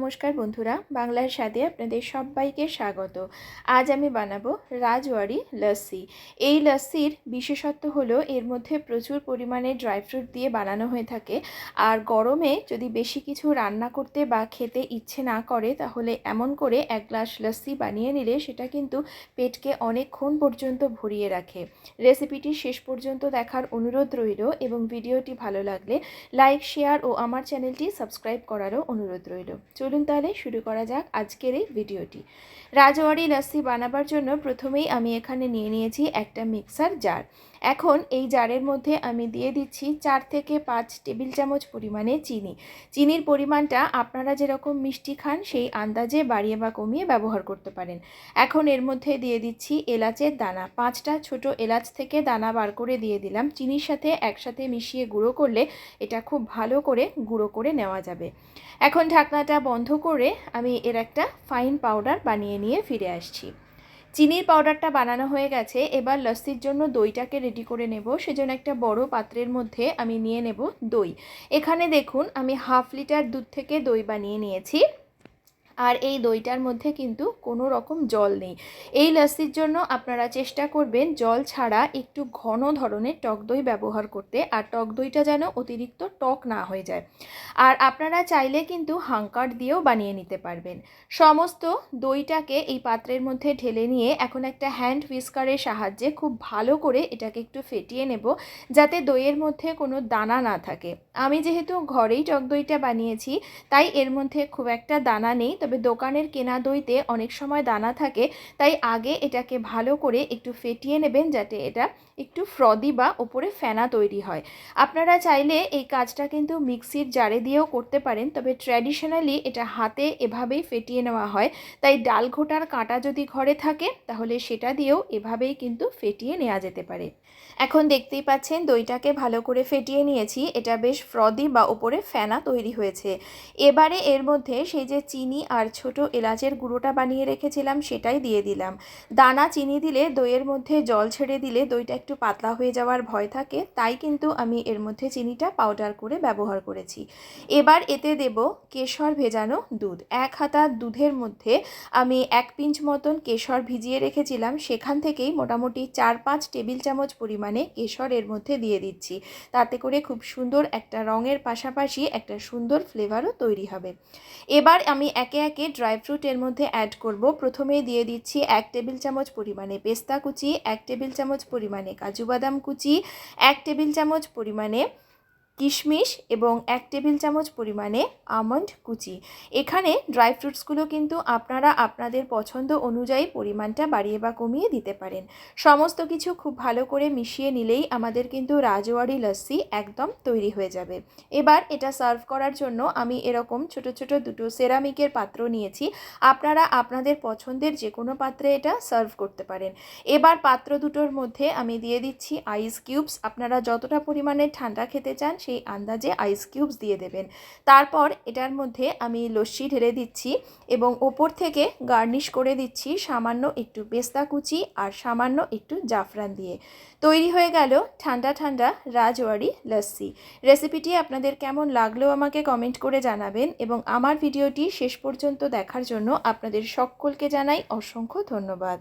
নমস্কার বন্ধুরা, বাংলার স্বাদে আপনাদের সবাইকে স্বাগত। আজ আমি বানাবো রাজওয়ারি লস্যি। এই লস্যির বিশেষত্ব হলো এর মধ্যে প্রচুর পরিমাণে ড্রাই ফ্রুট দিয়ে বানানো হয়ে থাকে। আর গরমে যদি বেশি কিছু রান্না করতে বা খেতে ইচ্ছে না করে, তাহলে এমন করে এক গ্লাস লস্যি বানিয়ে নিলে সেটা কিন্তু পেটকে অনেকক্ষণ পর্যন্ত ভরিয়ে রাখে। রেসিপিটি শেষ পর্যন্ত দেখার অনুরোধ রইল এবং ভিডিওটি ভালো লাগলে লাইক, শেয়ার ও আমার চ্যানেলটি সাবস্ক্রাইব করারও অনুরোধ রইল। চলুন তাহলে শুরু করা যাক আজকের এই ভিডিওটি। রাজওয়ারি লস্যি বানাবার জন্য প্রথমেই আমি এখানে নিয়ে নিয়েছি একটা মিক্সার জার। এখন এই জারের মধ্যে আমি দিয়ে দিচ্ছি চার থেকে পাঁচ টেবিল চামচ পরিমাণে চিনি। চিনির পরিমাণটা আপনারা যেরকম মিষ্টি খান সেই আন্দাজে বাড়িয়ে বা কমিয়ে ব্যবহার করতে পারেন। এখন এর মধ্যে দিয়ে দিচ্ছি এলাচের দানা। পাঁচটা ছোট এলাচ থেকে দানা বার করে দিয়ে দিলাম। চিনির সাথে একসাথে মিশিয়ে গুঁড়ো করলে এটা খুব ভালো করে গুঁড়ো করে নেওয়া যাবে। এখন ঢাকনাটা বন্ধ করে আমি এর একটা ফাইন পাউডার বানিয়ে নিয়ে ফিরে আসছি। চিনির পাউডারটা বানানো হয়ে গেছে, এবার লস্যির জন্য দইটাকে রেডি করে নেব। সেজন্য একটা বড় পাত্রের মধ্যে আমি নিয়ে নেব দই। এখানে দেখুন, আমি হাফ লিটার দুধ থেকে দই বানিয়ে নিয়েছি। আর এই দইটার মধ্যে কিন্তু কোনো রকম জল নেই। এই লস্যির জন্য আপনারা চেষ্টা করবেন জল ছাড়া একটু ঘন ধরনের টক দই ব্যবহার করতে, আর টক দইটা যেন অতিরিক্ত টক না হয়ে যায়। আর আপনারা চাইলে কিন্তু হাঙ্কার দিয়েও বানিয়ে নিতে পারবেন। সমস্ত দইটাকে এই পাত্রের মধ্যে ঢেলে নিয়ে এখন একটা হ্যান্ড হুইস্কারের সাহায্যে খুব ভালো করে এটাকে একটু ফেটিয়ে নেব, যাতে দইয়ের মধ্যে কোনো দানা না থাকে। আমি যেহেতু ঘরেই টক দইটা বানিয়েছি, তাই এর মধ্যে খুব একটা দানা নেই দোকানের কেনা দইতে অনেক সময় দানা থাকে, তাই আগে এটাকে ভালো করে একটু ফেটিয়ে নেবেন যাতে এটা একটু ফ্রদি বা ওপরে ফেনা তৈরি হয়। আপনারা চাইলে এই কাজটা কিন্তু মিক্সির জারে দিয়েও করতে পারেন, তবে ট্র্যাডিশনালি এটা হাতে এভাবেই ফেটিয়ে নেওয়া হয়। তাই ডাল ঘোটার কাঁটা যদি ঘরে থাকে, তাহলে সেটা দিয়েও এভাবেই কিন্তু ফেটিয়ে নেওয়া যেতে পারে। এখন দেখতেই পাচ্ছেন দইটাকে ভালো করে ফেটিয়ে নিয়েছি, এটা বেশ ফ্রদি বা ওপরে ফেনা তৈরি হয়েছে। এবারে এর মধ্যে সেই যে চিনি আর ছোট এলাচের গুঁড়োটা বানিয়ে রেখেছিলাম, সেটাই দিয়ে দিলাম। দানা চিনি দিলে দইয়ের মধ্যে জল ছেড়ে দিলে দইটা একটু পাতলা হয়ে যাওয়ার ভয় থাকে, তাই কিন্তু আমি এর মধ্যে চিনিটা পাউডার করে ব্যবহার করেছি। এবার এতে দেব কেশর ভেজানো দুধ। এক হাতা দুধের মধ্যে আমি এক পিঞ্চ মতন কেশর ভিজিয়ে রেখেছিলাম, সেখান থেকেই মোটামুটি চার পাঁচ টেবিল চামচ পরিমাণে কেশর এর মধ্যে দিয়ে দিচ্ছি। তাতে করে খুব সুন্দর একটা রঙের পাশাপাশি একটা সুন্দর ফ্লেভারও তৈরি হবে। এবার আমি একে একে ড্রাই ফ্রুটের মধ্যে অ্যাড করব। প্রথমে দিয়ে দিচ্ছি এক টেবিল চামচ পরিমাণে পেস্তা কুচি, এক টেবিল চামচ পরিমাণে কাজু বাদাম কুচি, এক টেবিল চামচ পরিমাণে কিশমিশ এবং এক টেবিল চামচ পরিমাণে আমন্ড কুচি। এখানে ড্রাই ফ্রুটসগুলো কিন্তু আপনারা আপনাদের পছন্দ অনুযায়ী পরিমাণটা বাড়িয়ে বা কমিয়ে দিতে পারেন। সমস্ত কিছু খুব ভালো করে মিশিয়ে নিলেই আমাদের কিন্তু রাজওয়ারি লস্যি একদম তৈরি হয়ে যাবে। এবার এটা সার্ভ করার জন্য আমি এরকম ছোট ছোট দুটো সেরামিকের পাত্র নিয়েছি। আপনারা আপনাদের পছন্দের যে কোনো পাত্রে এটা সার্ভ করতে পারেন। এবার পাত্র দুটোর মধ্যে আমি দিয়ে দিচ্ছি আইস কিউবস। আপনারা যতটা পরিমাণে ঠান্ডা খেতে চান সেই আন্দাজে আইস কিউবস দিয়ে দেবেন। তারপর এটার মধ্যে আমি লস্যি ঢেলে দিচ্ছি এবং ওপর থেকে গার্নিশ করে দিচ্ছি সামান্য একটু পেস্তা কুচি আর সামান্য একটু জাফরান দিয়ে। তৈরি হয়ে গেল ঠান্ডা ঠান্ডা রাজওয়ারি লস্যি। রেসিপিটি আপনাদের কেমন লাগল আমাকে কমেন্ট করে জানাবেন এবং আমার ভিডিওটি শেষ পর্যন্ত দেখার জন্য আপনাদের সকলকে জানাই অসংখ্য ধন্যবাদ।